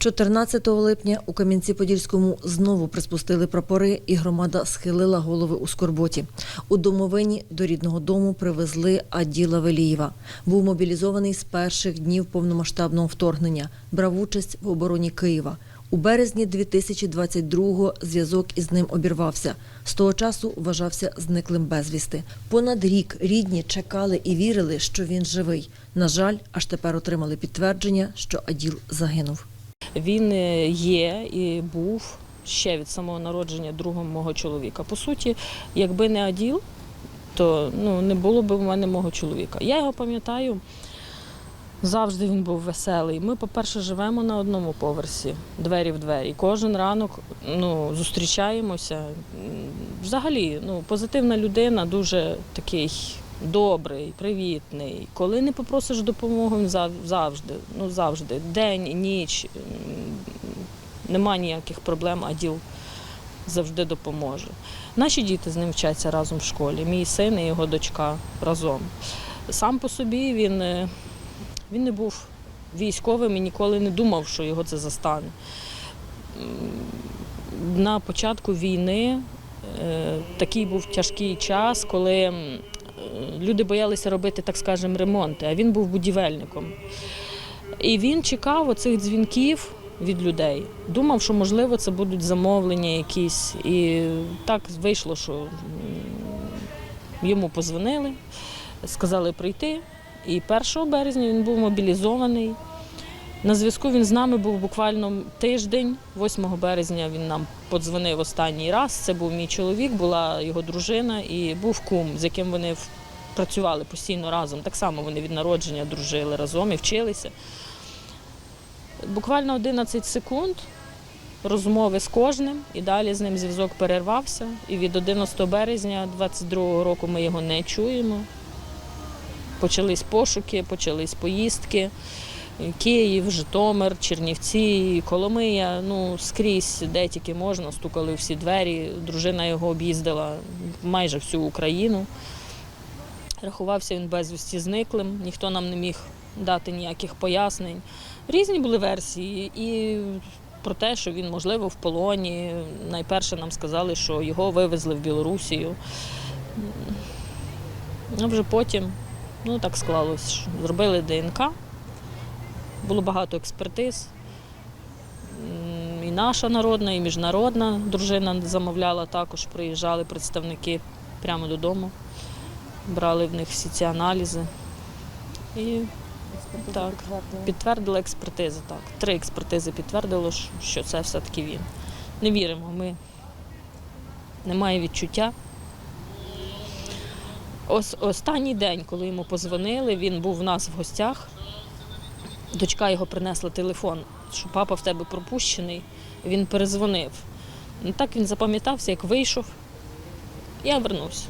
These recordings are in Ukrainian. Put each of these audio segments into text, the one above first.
14 липня у Кам'янці-Подільському знову приспустили прапори, і громада схилила голови у скорботі. У домовині до рідного дому привезли Аділа Велієва. Був мобілізований з перших днів повномасштабного вторгнення. Брав участь в обороні Києва. У березні 2022-го зв'язок із ним обірвався. З того часу вважався зниклим безвісти. Понад рік рідні чекали і вірили, що він живий. На жаль, аж тепер отримали підтвердження, що Аділ загинув. Він е, є і був ще від самого народження другом мого чоловіка. По суті, якби не Аділ, то ну, не було б в мене мого чоловіка. Я його пам'ятаю, завжди він був веселий. Ми, по-перше, живемо на одному поверсі, двері в двері. Кожен ранок ну, зустрічаємося. Взагалі, ну, позитивна людина, дуже такий добрий, привітний. Коли не попросиш допомоги, він завжди, ну завжди, день, ніч, нема ніяких проблем, а діл завжди допоможе. Наші діти з ним вчаться разом в школі, мій син і його дочка разом. Сам по собі він, е, він не був військовим і ніколи не думав, що його це застане. На початку війни е, такий був тяжкий час, коли люди боялися робити, так скажемо, ремонти, а він був будівельником. І він чекав оцих дзвінків від людей. Думав, що можливо це будуть замовлення якісь. І так вийшло, що йому позвонили, сказали прийти. І 1 березня він був мобілізований. На зв'язку він з нами був буквально тиждень. 8 березня він нам подзвонив останній раз. Це був мій чоловік, була його дружина і був кум, з яким вони працювали постійно разом. Так само вони від народження дружили разом і вчилися. Буквально 11 секунд розмови з кожним, і далі з ним зв'язок перервався. І від 11 березня 22 року ми його не чуємо. Почались пошуки, почались поїздки. Київ, Житомир, Чернівці, Коломия, ну скрізь, де тільки можна, стукали всі двері. Дружина його об'їздила майже всю Україну. Рахувався він безвісті зниклим, ніхто нам не міг дати ніяких пояснень. Різні були версії, і про те, що він, можливо, в полоні. Найперше нам сказали, що його вивезли в Білорусію. А вже потім, ну так склалось, зробили ДНК. Було багато експертиз. І наша народна, і міжнародна дружина замовляла також, приїжджали представники прямо додому, брали в них всі ці аналізи. І так, підтвердила експертизи. Так. Три експертизи підтвердило, що- це все-таки він. Не віримо, ми немає відчуття. Ос, останній день, коли йому позвонили, він був в нас в гостях. Дочка його принесла телефон, що папа в тебе пропущений. Він перезвонив. Ну, так він запам'ятався, як вийшов. Я вернуся.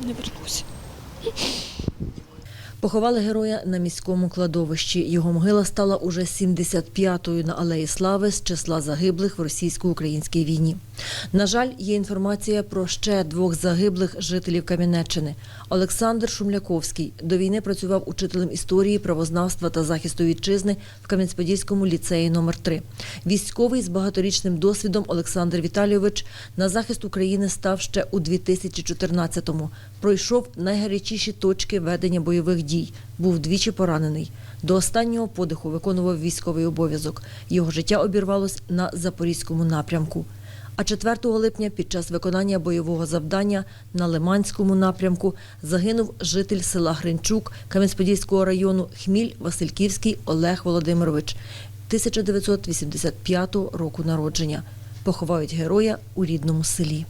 Не вернуся. Поховали героя на міському кладовищі. Його могила стала уже 75-ю на алеї Слави з числа загиблих в російсько-українській війні. На жаль, є інформація про ще двох загиблих жителів Кам'янеччини. Олександр Шумляковський до війни працював учителем історії, правознавства та захисту вітчизни в Кам'янець-Подільському ліцеї номер 3 Військовий з багаторічним досвідом Олександр Віталійович на захист України став ще у 2014-му. Пройшов найгарячіші точки ведення бойових дій. Був двічі поранений. До останнього подиху виконував військовий обов'язок. Його життя обірвалось на запорізькому напрямку. А 4 липня під час виконання бойового завдання на Лиманському напрямку загинув житель села Гринчук Кам'янець-Подільського району Хміль Васильківський Олег Володимирович 1985 року народження. Поховають героя у рідному селі.